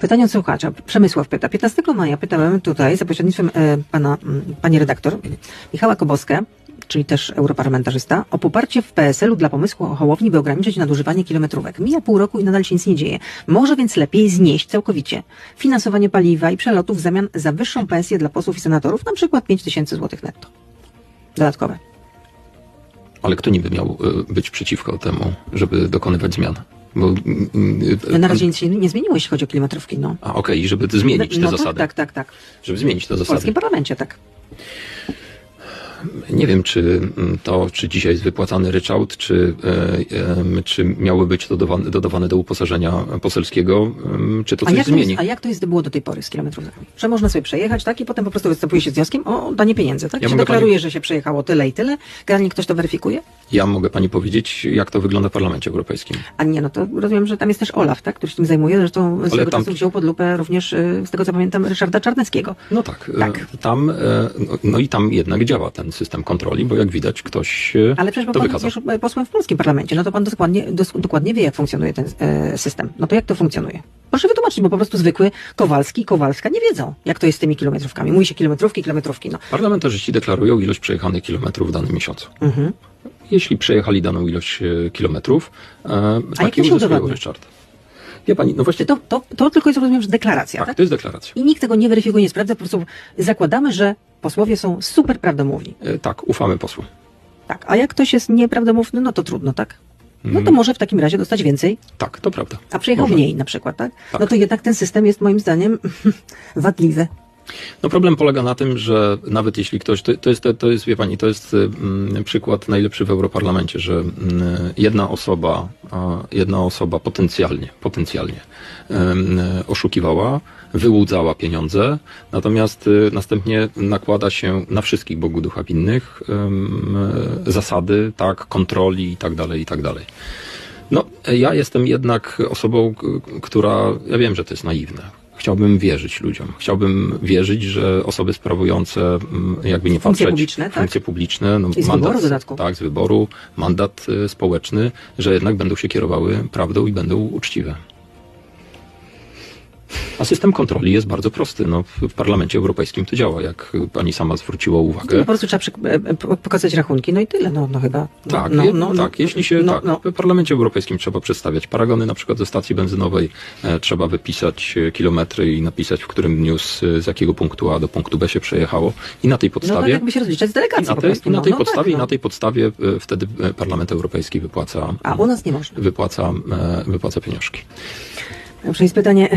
Pytanie od słuchacza. Przemysław pyta. 15 maja pytałem tutaj za pośrednictwem e, pana, pani redaktor Michała Koboskę, czyli też europarlamentarzysta, o poparcie w PSL-u dla pomysłu o Hołowni, by ograniczyć nadużywanie kilometrówek. Mija pół roku i nadal się nic nie dzieje. Może więc lepiej znieść całkowicie finansowanie paliwa i przelotów w zamian za wyższą pensję dla posłów i senatorów, na przykład 5 tysięcy złotych netto. Dodatkowe. Ale kto niby miał y, być przeciwko temu, żeby dokonywać zmian? Bo, mm, y, Na razie nic się nie zmieniło, jeśli chodzi o kilometrówki. No. A okej, i żeby zmienić te no zasady. Tak, tak, tak. tak. Żeby zmienić te W zasady. polskim parlamencie, tak. Nie wiem, czy mm, to, czy dzisiaj jest wypłacany ryczałt, czy, e, e, czy miały być dodawane, dodawane do uposażenia poselskiego, em, czy to A coś to zmieni. jest, a jak to jest było do tej pory z kilometrówkami? Że można sobie przejechać, tak? I potem po prostu występuje się z wnioskiem o danie pieniędzy, tak? Ja się deklaruje, pani- że się przejechało tyle i tyle, generalnie ktoś to weryfikuje? Ja mogę pani powiedzieć, jak to wygląda w Parlamencie Europejskim. A nie, no to rozumiem, że tam jest też Olaf, tak? Który się tym zajmuje. Zresztą z Ale tego tam- czasu wziął pod lupę również, y, z tego co pamiętam, Ryszarda Czarneckiego. No tak, e, Tak. tam, e, no, no i tam jednak działa ten system kontroli, bo jak widać ktoś e, Ale przecież to pan wykazał. przecież posłem w polskim parlamencie, no to pan dokładnie, dokładnie wie, jak funkcjonuje ten e, system. No to jak to funkcjonuje? Proszę wytłumaczyć, bo po prostu zwykły Kowalski i Kowalska nie wiedzą, jak to jest z tymi kilometrówkami. Mówi się kilometrówki, kilometrówki, no. Parlamentarzyści deklarują ilość przejechanych kilometrów w danym miesiącu. Mhm. Jeśli przejechali daną ilość e, kilometrów, e, jak takie to się ryczałt. Wie pani, no właśnie, to, to, to tylko jest, rozumiem, że deklaracja, tak, tak? to jest deklaracja. I nikt tego nie weryfikuje, nie sprawdza, po prostu zakładamy, że posłowie są super prawdomówni. E, Tak, ufamy posłom. Tak, a jak ktoś jest nieprawdomówny, no to trudno, tak? No to może w takim razie dostać więcej, Tak, to prawda. a przyjechał Może. mniej na przykład, tak? Tak. No to jednak ten system jest moim zdaniem wadliwy. No problem polega na tym, że nawet jeśli ktoś, to, to jest, to jest, wie pani, to jest mm, przykład najlepszy w Europarlamencie, że mm, jedna osoba, jedna osoba potencjalnie, potencjalnie oszukiwała, wyłudzała pieniądze, natomiast y, następnie nakłada się na wszystkich Bogu ducha winnych zasady, tak, kontroli i tak dalej, i tak dalej. No, ja jestem jednak osobą, która, ja wiem, że to jest naiwne. Chciałbym wierzyć ludziom. Chciałbym wierzyć, że osoby sprawujące, mm, jakby nie Funkcje patrzeć, publiczne, tak? funkcje publiczne, no, I z wyboru w dodatku. tak, z wyboru, mandat y, społeczny, że jednak będą się kierowały prawdą i będą uczciwe. A system kontroli jest bardzo prosty. No, w, Parlamencie Europejskim to działa, jak pani sama zwróciła No, uwagę. po prostu trzeba e, e, pokazać rachunki, no i tyle, no, no chyba. No, Tak, no, no, no, tak, jeśli się no, tak, no. w Parlamencie Europejskim trzeba przedstawiać paragony na przykład ze stacji benzynowej, e, trzeba wypisać e, kilometry i napisać, w którym dniu z, z jakiego punktu A do punktu B się przejechało i na tej No tak podstawie jakby się rozliczać z delegacji na tej, na no, tej no podstawie tak, i no. na tej podstawie e, wtedy Parlament Europejski wypłaca A u nas nie można. wypłaca, e, wypłaca pieniążki. Dobrze, jest pytanie